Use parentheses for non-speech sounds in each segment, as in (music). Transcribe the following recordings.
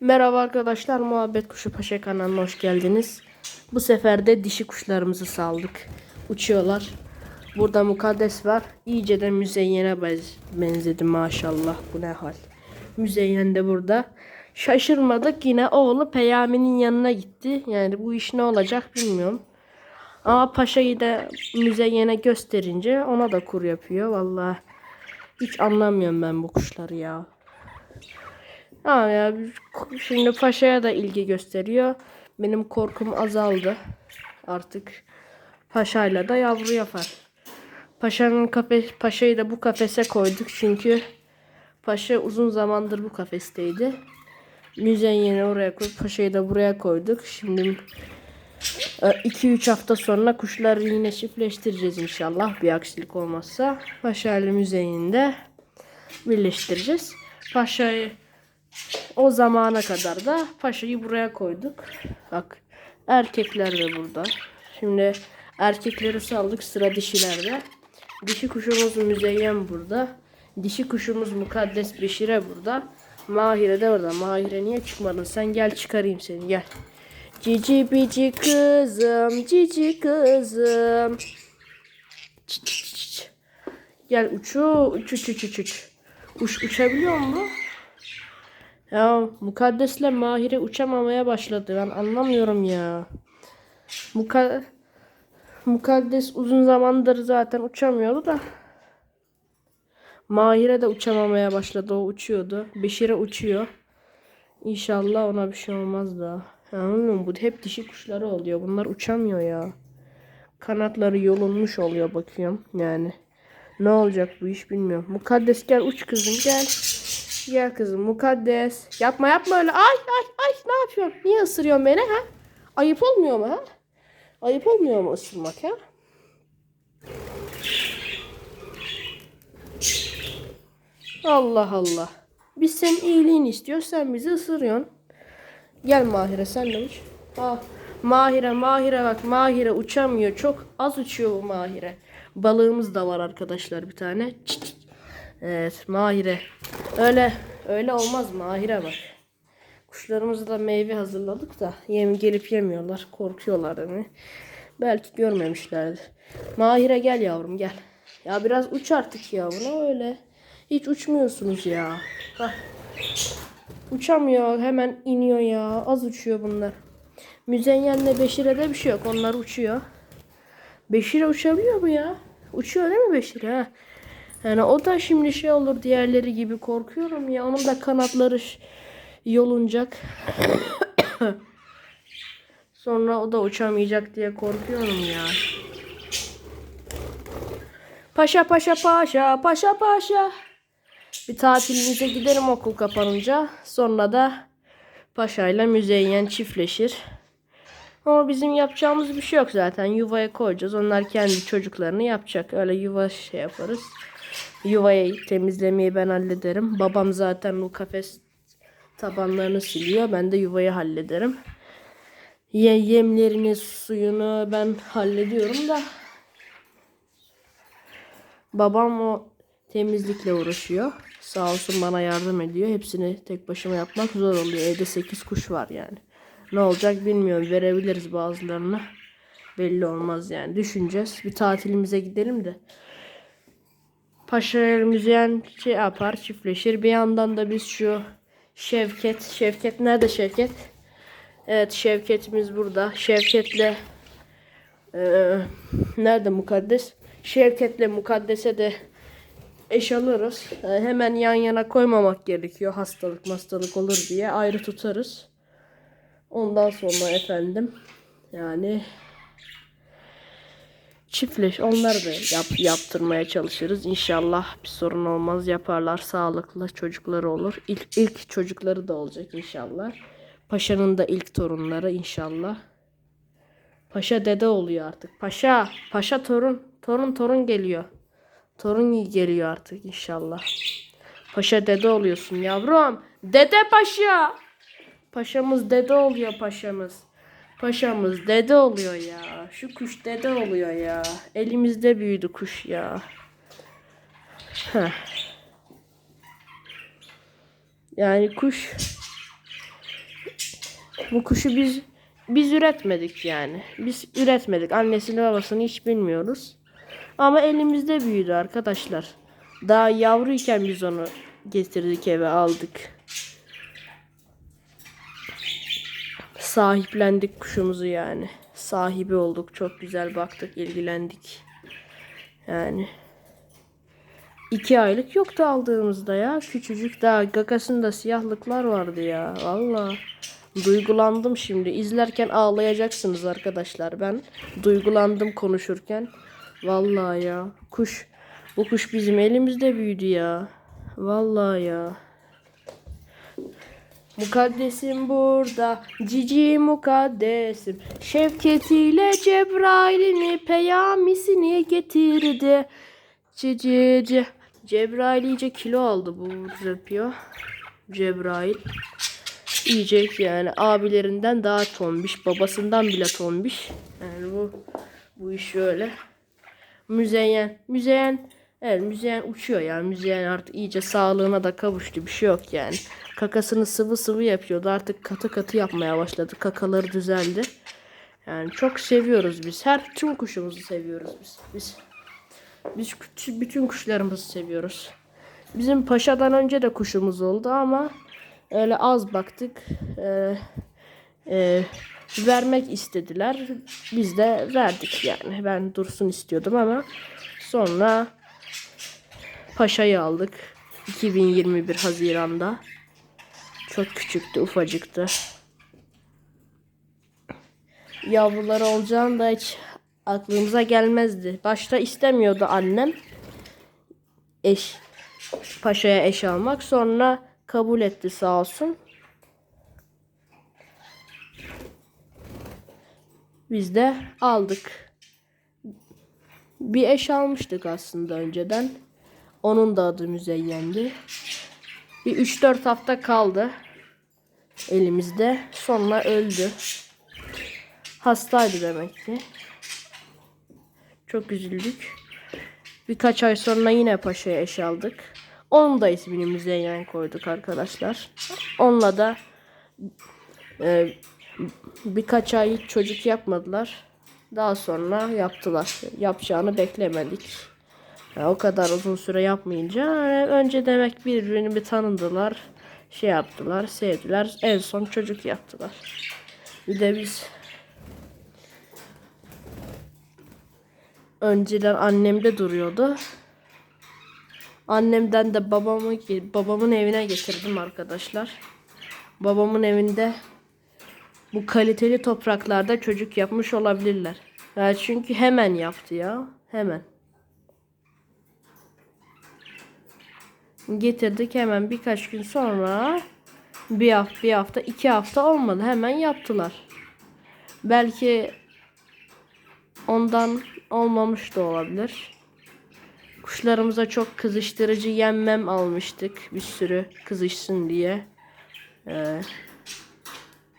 Merhaba arkadaşlar, Muhabbet Kuşu Paşa kanalına hoş geldiniz. Bu sefer de dişi kuşlarımızı saldık. Uçuyorlar. Burada mukaddes var. İyice de müzeyyene benzedi maşallah. Bu ne hal. Müzeyyen de burada. Şaşırmadık yine oğlu Peyami'nin yanına gitti. Yani bu iş ne olacak bilmiyorum. Ama Paşa'yı da müzeyyene gösterince ona da kur yapıyor. Vallahi hiç anlamıyorum ben bu kuşları ya. Ha ya şimdi paşaya da ilgi gösteriyor. Benim korkum azaldı. Artık paşayla da yavru yapar. Paşanın kafe paşayı da bu kafese koyduk çünkü paşa uzun zamandır bu kafesteydi. Müzeyyeni oraya koyduk, paşayı da buraya koyduk. Şimdi 2-3 hafta sonra kuşları yine çiftleştireceğiz inşallah bir aksilik olmazsa. Paşa ile müzeyyeni de birleştireceğiz. Paşayı o zamana kadar da paşayı buraya koyduk. Bak erkekler de burada. Şimdi erkekleri saldık sıra dişilerde. Dişi kuşumuz Müzeyyen burada. Dişi kuşumuz Mukaddes Beşire burada. Mahire de orada. Mahire niye çıkmadın? Sen gel çıkarayım seni gel. Cici bici kızım, cici kızım. Gel uçu, uç uç uç uç uç. Uç uçabiliyor mu? Ya mukaddesle Mahire uçamamaya başladı. Ben anlamıyorum ya. Muka Mukaddes uzun zamandır zaten uçamıyordu da. Mahire de uçamamaya başladı. O uçuyordu. Beşire uçuyor. İnşallah ona bir şey olmaz da. Ya bilmiyorum, bu hep dişi kuşları oluyor. Bunlar uçamıyor ya. Kanatları yolunmuş oluyor bakıyorum yani. Ne olacak bu iş bilmiyorum. Mukaddes gel uç kızım gel. Gel kızım mukaddes. Yapma yapma öyle. Ay ay ay ne yapıyorsun? Niye ısırıyorsun beni ha? Ayıp olmuyor mu ha? Ayıp olmuyor mu ısırmak ha? Allah Allah. Biz senin iyiliğini istiyoruz. Sen bizi ısırıyorsun. Gel Mahire sen de uç. Ah, Mahire Mahire bak Mahire uçamıyor. Çok az uçuyor bu Mahire. Balığımız da var arkadaşlar bir tane. Evet Mahire. Öyle öyle olmaz Mahire bak. Kuşlarımızı da meyve hazırladık da yem gelip yemiyorlar. Korkuyorlar yani. Belki görmemişlerdir. Mahire gel yavrum gel. Ya biraz uç artık ya buna öyle. Hiç uçmuyorsunuz ya. Bak. Uçamıyor hemen iniyor ya. Az uçuyor bunlar. Müzeyyenle Beşire'de bir şey yok. Onlar uçuyor. Beşire uçabiliyor mu ya? Uçuyor değil mi Beşire? Yani o da şimdi şey olur diğerleri gibi korkuyorum ya. Onun da kanatları yolunacak. (coughs) Sonra o da uçamayacak diye korkuyorum ya. Paşa paşa paşa paşa paşa. Bir tatilimize giderim okul kapanınca. Sonra da paşayla müzeyyen çiftleşir. Ama bizim yapacağımız bir şey yok zaten. Yuvaya koyacağız. Onlar kendi çocuklarını yapacak. Öyle yuva şey yaparız. Yuvayı temizlemeyi ben hallederim. Babam zaten bu kafes tabanlarını siliyor. Ben de yuvayı hallederim. Ye yemlerini, suyunu ben hallediyorum da babam o temizlikle uğraşıyor. Sağ olsun bana yardım ediyor. Hepsini tek başıma yapmak zor oluyor. Evde 8 kuş var yani. Ne olacak bilmiyorum. Verebiliriz bazılarını. Belli olmaz yani. Düşüneceğiz. Bir tatilimize gidelim de. Paşa müzeyen şey yapar, çiftleşir. Bir yandan da biz şu Şevket. Şevket nerede Şevket? Evet Şevket'imiz burada. Şevket'le eee, nerede Mukaddes? Şevket'le Mukaddes'e de eş alırız. Ee, hemen yan yana koymamak gerekiyor. Hastalık hastalık olur diye ayrı tutarız. Ondan sonra efendim yani çiftleş onları da yap, yaptırmaya çalışırız. İnşallah bir sorun olmaz. Yaparlar. Sağlıklı çocukları olur. İlk, ilk çocukları da olacak inşallah. Paşa'nın da ilk torunları inşallah. Paşa dede oluyor artık. Paşa, paşa torun, torun torun geliyor. Torun geliyor artık inşallah. Paşa dede oluyorsun yavrum. Dede paşa. Paşamız dede oluyor paşamız. Paşamız dede oluyor ya. Şu kuş dede oluyor ya. Elimizde büyüdü kuş ya. Heh. Yani kuş Bu kuşu biz biz üretmedik yani. Biz üretmedik. Annesini babasını hiç bilmiyoruz. Ama elimizde büyüdü arkadaşlar. Daha yavruyken biz onu getirdik eve aldık. Sahiplendik kuşumuzu yani. Sahibi olduk. Çok güzel baktık, ilgilendik. Yani iki aylık yoktu aldığımızda ya. Küçücük daha gagasında siyahlıklar vardı ya. Valla. Duygulandım şimdi. İzlerken ağlayacaksınız arkadaşlar. Ben duygulandım konuşurken. Vallahi ya. Kuş. Bu kuş bizim elimizde büyüdü ya. Vallahi ya. Mukaddesim burada, cici mukaddesim. Şevketiyle Cebrail'ini peyamisini getirdi. Cici Cebrail iyice kilo aldı bu yapıyor. Cebrail. İyice yani abilerinden daha tombiş, babasından bile tombiş. Yani bu bu iş şöyle. Müzeyyen, Müzeyyen Evet Müzeyyen uçuyor yani Müzeyyen artık iyice sağlığına da kavuştu bir şey yok yani. Kakasını sıvı sıvı yapıyordu artık katı katı yapmaya başladı. Kakaları düzeldi. Yani çok seviyoruz biz. Her tüm kuşumuzu seviyoruz biz. Biz biz bütün kuşlarımızı seviyoruz. Bizim paşadan önce de kuşumuz oldu ama öyle az baktık. Ee, e, vermek istediler. Biz de verdik yani. Ben dursun istiyordum ama sonra Paşa'yı aldık. 2021 Haziran'da. Çok küçüktü, ufacıktı. Yavruları olacağını da hiç aklımıza gelmezdi. Başta istemiyordu annem. Eş Paşa'ya eş almak. Sonra kabul etti sağ olsun. Biz de aldık. Bir eş almıştık aslında önceden. Onun da adı Müzeyyen'di. Bir 3-4 hafta kaldı elimizde. Sonra öldü. Hastaydı demek ki. Çok üzüldük. Birkaç ay sonra yine Paşa'ya eş aldık. Onun da ismini Müzeyyen koyduk arkadaşlar. Onunla da e, birkaç ay hiç çocuk yapmadılar. Daha sonra yaptılar. Yapacağını beklemedik. Ya o kadar uzun süre yapmayınca yani önce demek birbirini bir tanıdılar. Şey yaptılar, sevdiler. En son çocuk yaptılar. Bir de biz önceden annemde duruyordu. Annemden de babamı babamın evine getirdim arkadaşlar. Babamın evinde bu kaliteli topraklarda çocuk yapmış olabilirler. Ya çünkü hemen yaptı ya. Hemen. Getirdik hemen birkaç gün sonra bir hafta, bir hafta, iki hafta olmadı. Hemen yaptılar. Belki ondan olmamış da olabilir. Kuşlarımıza çok kızıştırıcı yemmem almıştık. Bir sürü kızışsın diye. Ee,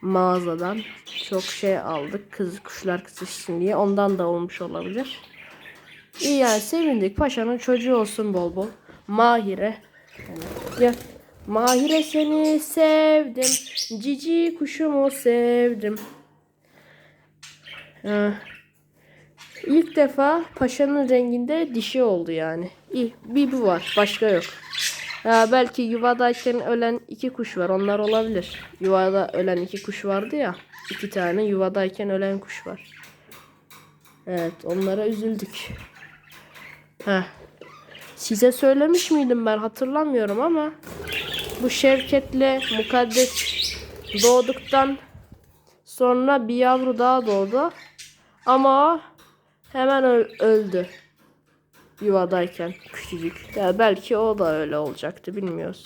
mağazadan çok şey aldık. Kız kuşlar kızışsın diye. Ondan da olmuş olabilir. İyi yani sevindik. Paşa'nın çocuğu olsun bol bol. Mahire. Ya Mahire seni sevdim. Cici kuşumu sevdim. Ee, ilk defa paşanın renginde dişi oldu yani. İyi, bir bu var. Başka yok. Ha, belki yuvadayken ölen iki kuş var. Onlar olabilir. Yuvada ölen iki kuş vardı ya. iki tane yuvadayken ölen kuş var. Evet onlara üzüldük. Heh. Size söylemiş miydim ben hatırlamıyorum ama bu Şevket'le Mukaddes doğduktan sonra bir yavru daha doğdu. Ama hemen öldü. Yuvadayken küçücük. Ya belki o da öyle olacaktı bilmiyoruz.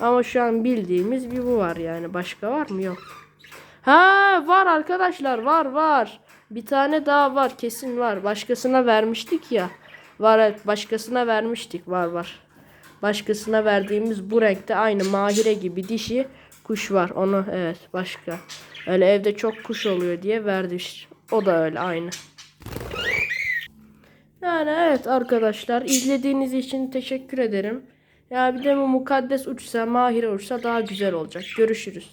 Ama şu an bildiğimiz bir bu var yani. Başka var mı? Yok. Ha var arkadaşlar var var. Bir tane daha var kesin var. Başkasına vermiştik ya. Var evet başkasına vermiştik var var. Başkasına verdiğimiz bu renkte aynı mahire gibi dişi kuş var. Onu evet başka. Öyle evde çok kuş oluyor diye verdik. O da öyle aynı. Yani evet arkadaşlar izlediğiniz için teşekkür ederim. Ya bir de bu mukaddes uçsa, mahire uçsa daha güzel olacak. Görüşürüz.